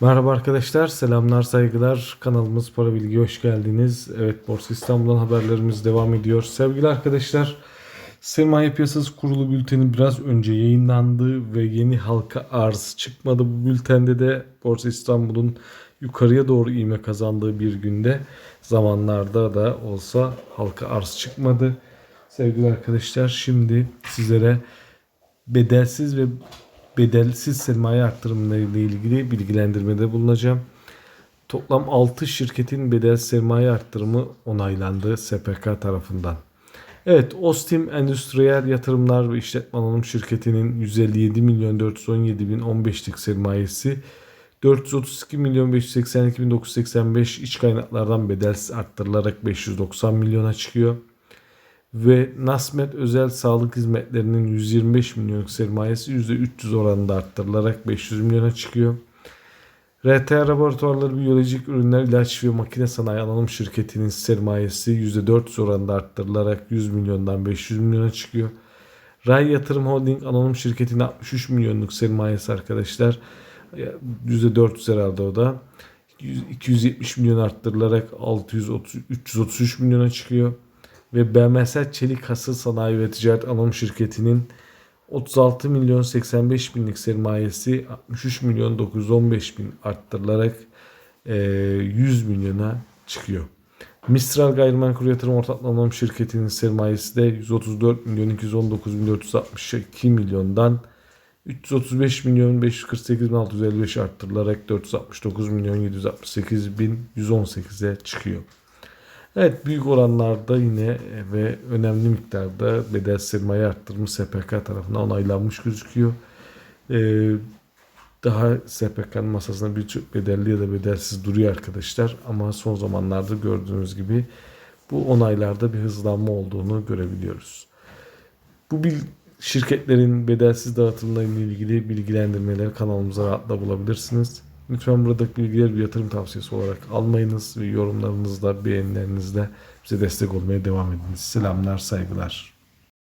Merhaba arkadaşlar, selamlar, saygılar. Kanalımız Para Bilgi hoş geldiniz. Evet, Borsa İstanbul'dan haberlerimiz devam ediyor. Sevgili arkadaşlar, Sermaye Piyasası Kurulu bülteni biraz önce yayınlandı ve yeni halka arz çıkmadı. Bu bültende de Borsa İstanbul'un yukarıya doğru ivme kazandığı bir günde zamanlarda da olsa halka arz çıkmadı. Sevgili arkadaşlar, şimdi sizlere bedelsiz ve bedelsiz sermaye arttırımları ile ilgili bilgilendirmede bulunacağım. Toplam 6 şirketin bedel sermaye arttırımı onaylandı SPK tarafından. Evet, Ostim Endüstriyel Yatırımlar ve İşletme Anonim Şirketi'nin 157 milyon 417 bin 15'lik sermayesi 432 milyon 582 bin 985 iç kaynaklardan bedelsiz arttırılarak 590 milyona çıkıyor ve Nasmet Özel Sağlık Hizmetlerinin 125 milyonluk sermayesi %300 oranında arttırılarak 500 milyona çıkıyor. RT Laboratuvarları Biyolojik Ürünler İlaç ve Makine Sanayi Anonim Şirketi'nin sermayesi %400 oranında arttırılarak 100 milyondan 500 milyona çıkıyor. Ray Yatırım Holding Anonim Şirketi'nin 63 milyonluk sermayesi arkadaşlar. %400 herhalde o da. 270 milyon arttırılarak 630 333 milyona çıkıyor ve BMS Çelik Hasıl Sanayi ve Ticaret Anonim Şirketi'nin 36 milyon 85 binlik sermayesi 63 milyon 915 bin arttırılarak e, 100 milyona çıkıyor. Mistral Gayrimenkul Yatırım Ortaklığı Anonim Şirketi'nin sermayesi de 134 milyon 219 bin 462 milyondan 335 milyon 548 bin 655 arttırılarak 469 milyon 768 bin 118'e çıkıyor. Evet büyük oranlarda yine ve önemli miktarda bedel sermaye arttırımı SPK tarafından onaylanmış gözüküyor. Ee, daha SPK'nın masasında birçok bedelli ya da bedelsiz duruyor arkadaşlar. Ama son zamanlarda gördüğünüz gibi bu onaylarda bir hızlanma olduğunu görebiliyoruz. Bu bil şirketlerin bedelsiz dağıtımlarıyla ilgili bilgilendirmeleri kanalımıza rahatla bulabilirsiniz. Lütfen buradaki bilgileri bir yatırım tavsiyesi olarak almayınız ve yorumlarınızla, beğenilerinizle bize destek olmaya devam ediniz. Selamlar, saygılar.